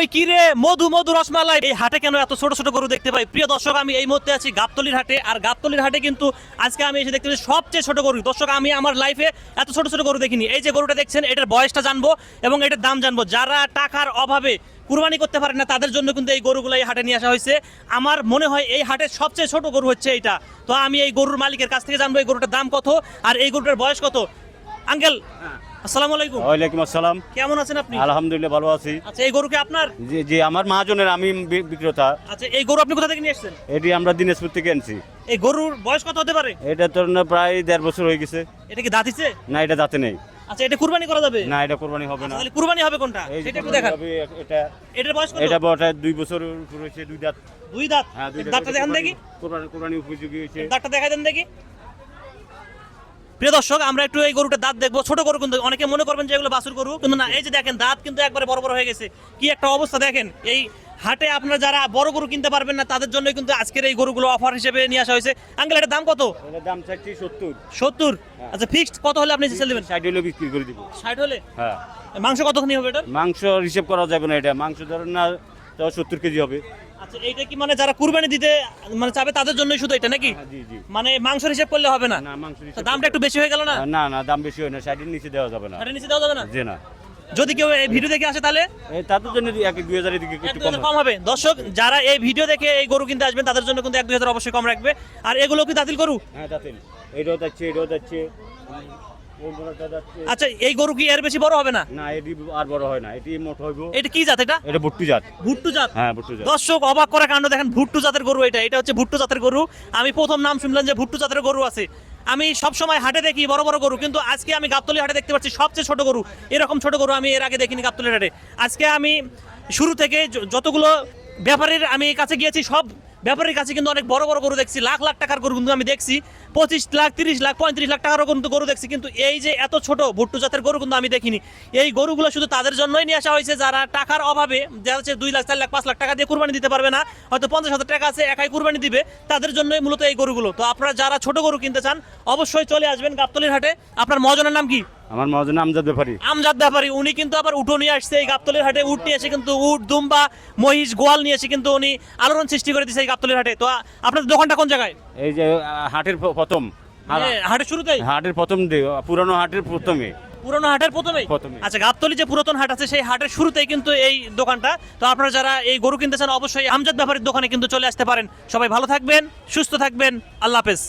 ওই কি রে? মধু মধু রসমালাই। এই হাটে কেন এত ছোট ছোট গরু দেখতে পাই? প্রিয় দর্শক, আমি এই মুহূর্তে আছি গাবতলির হাটে। আর গাবতলির হাটে কিন্তু আজকে আমি এসে দেখতে পাচ্ছি সবচেয়ে ছোট গরু। দর্শক, আমি আমার লাইফে এত ছোট ছোট গরু দেখিনি। এই যে গরুটা দেখছেন, এটার বয়সটা জানব এবং এটার দাম জানব। যারা টাকার অভাবে কুরবানি করতে পারে না, তাদের জন্য কিন্তু এই গরুগুলো এই হাটে নিয়ে আসা হয়েছে। আমার মনে হয় এই হাটের সবচেয়ে ছোট গরু হচ্ছে এইটা। তো আমি এই গরুর মালিকের কাছ থেকে জানব এই গরুটার দাম কত, আর এই গরুটার বয়স কত? আঙ্কেল আসসালামু আলাইকুম। ওয়ালাইকুম আসসালাম। কেমন আছেন আপনি? আলহামদুলিল্লাহ ভালো আছি। আচ্ছা এই গরুকে আপনার? যে যে আমার মহাজনের আমি বিক্রেতা। আচ্ছা এই গরু আপনি কোথা থেকে নিয়ে এসেছেন? এটি আমরা দিনাজপুর থেকে আনছি। এই গরুর বয়স কত হতে পারে? এটা তোর না প্রায় দেড় বছর হয়ে গেছে। এটা কি দাঁতিছে না এটা দাঁতে নেই। আচ্ছা এটা কুরবানি করা যাবে? না এটা কোরবানি হবে না। তাহলে কুরবানি হবে কোনটা? সেটা একটু দেখান। এটা এটার বয়স কত? এটা দুই বছর হয়েছে দুই দাঁত। দুই দাঁত? হ্যাঁ দাঁতটা দেখান দেখি। কোরবানি কোরবানি উপযোগী হয়েছে। দাঁতটা দেখাই দেন দেখি। প্রিয় দর্শক আমরা একটু এই গরুটার দাঁত দেখব। ছোট গরু কিন্তু অনেকে মনে করবেন যে এগুলো বাছুর গরু কিন্তু না এই যে দেখেন দাঁত কিন্তু একবারে বড় বড় হয়ে গেছে। কি একটা অবস্থা দেখেন এই হাটে আপনারা যারা বড় গরু কিনতে পারবেন না তাদের জন্য কিন্তু আজকের এই গরুগুলো অফার হিসেবে নিয়ে আসা হয়েছে। আঙ্কেল এটার দাম কত? দাম চাচ্ছি সত্তর। সত্তর? আচ্ছা ফিক্সড কত হলে আপনি সেল দেবেন? ষাট হলে বিক্রি করে দিব। ষাট হলে? হ্যাঁ। মাংস কতখানি হবে এটা মাংস হিসেব করা যাবে না এটা। মাংস ধরেন না সত্তর কেজি হবে। আচ্ছা এইটা কি মানে যারা কুরবানি দিতে মানে চাবে তাদের জন্যই শুধু এটা নাকি? হ্যাঁ, জি জি। মানে মাংসের হিসেব করলে হবে না? না দামটা একটু বেশি হয়ে গেল না? না না দাম বেশি হয় না ষাটের নিচে দেওয়া যাবে না। এটা নিচে দেওয়া যাবে না? যে না। যদি কেউ এই ভিডিও দেখে আসে তাহলে? তাদের জন্য এক দুই হাজারের দিকে একটু কম হবে। দর্শক যারা এই ভিডিও দেখে এই গরু কিনতে আসবেন তাদের জন্য কিন্তু এক দুই হাজার অবশ্যই কম রাখবে। আর এগুলো কি দাতিল গরু? হ্যাঁ তাতেন এটাও যাচ্ছে এটাও যাচ্ছে। আচ্ছা এই গরু কি এর বেশি বড় হবে না? না এটি আর বড় হয় না এটি মোট হইব। এটা কি জাত এটা? এটা ভুট্টু জাত। ভুট্টু জাত? হ্যাঁ ভুট্টু জাত। দর্শক অবাক করা কাণ্ড দেখেন ভুট্টু জাতের গরু এটা। এটা হচ্ছে ভুট্টু জাতের গরু। আমি প্রথম নাম শুনলাম যে ভুট্টু জাতের গরু আছে। আমি সব সময় হাটে দেখি বড় বড় গরু কিন্তু আজকে আমি গাবতলি হাটে দেখতে পাচ্ছি সবচেয়ে ছোট গরু। এরকম ছোট গরু আমি এর আগে দেখিনি গাবতলি হাটে। আজকে আমি শুরু থেকে যতগুলো ব্যাপারীর আমি কাছে গিয়েছি সব ব্যাপারীর কাছে কিন্তু অনেক বড় বড় গরু দেখছি, লাখ লাখ টাকার গরু কিন্তু আমি দেখছি, পঁচিশ লাখ, তিরিশ লাখ, পঁয়ত্রিশ লাখ টাকারও কিন্তু গরু দেখছি, কিন্তু এই যে এত ছোট ভুট্টু জাতের গরু কিন্তু আমি দেখিনি। এই গরুগুলো শুধু তাদের জন্যই নিয়ে আসা হয়েছে, যারা টাকার অভাবে, যারা হচ্ছে দুই লাখ, চার লাখ, পাঁচ লাখ টাকা দিয়ে কুরবানি দিতে পারবে না, হয়তো পঞ্চাশ হাজার টাকা আছে, একাই কুরবানি দিবে, তাদের জন্যই মূলত এই গরুগুলো। তো আপনারা যারা ছোট গরু কিনতে চান, অবশ্যই চলে আসবেন গাবতলির হাটে। আপনার মজনের নাম কি? আমার মহাজন আমজাদ ব্যাপারী। আমজাদ ব্যাপারী উনি কিন্তু আবার উঠো নিয়ে আসছে এই গাবতলির হাটে উট নিয়ে এসে কিন্তু উট দুম্বা মহিষ গোয়াল নিয়ে এসে কিন্তু উনি আলোড়ন সৃষ্টি করে দিয়েছে এই গাবতলির হাটে। তো দোকানটা কোন জায়গায়? এই যে হাটের প্রথম। হাটের শুরুতেই? হাটের প্রথম পুরানো হাটের প্রথমে। পুরনো হাটের প্রথমেই? প্রথমে। আচ্ছা গাবতলি যে পুরাতন হাট আছে সেই হাটের শুরুতেই কিন্তু এই দোকানটা। তো আপনারা যারা এই গরু কিনতে চান অবশ্যই আমজাদ ব্যাপারীর দোকানে কিন্তু চলে আসতে পারেন। সবাই ভালো থাকবেন সুস্থ থাকবেন। আল্লাহ হাফেজ।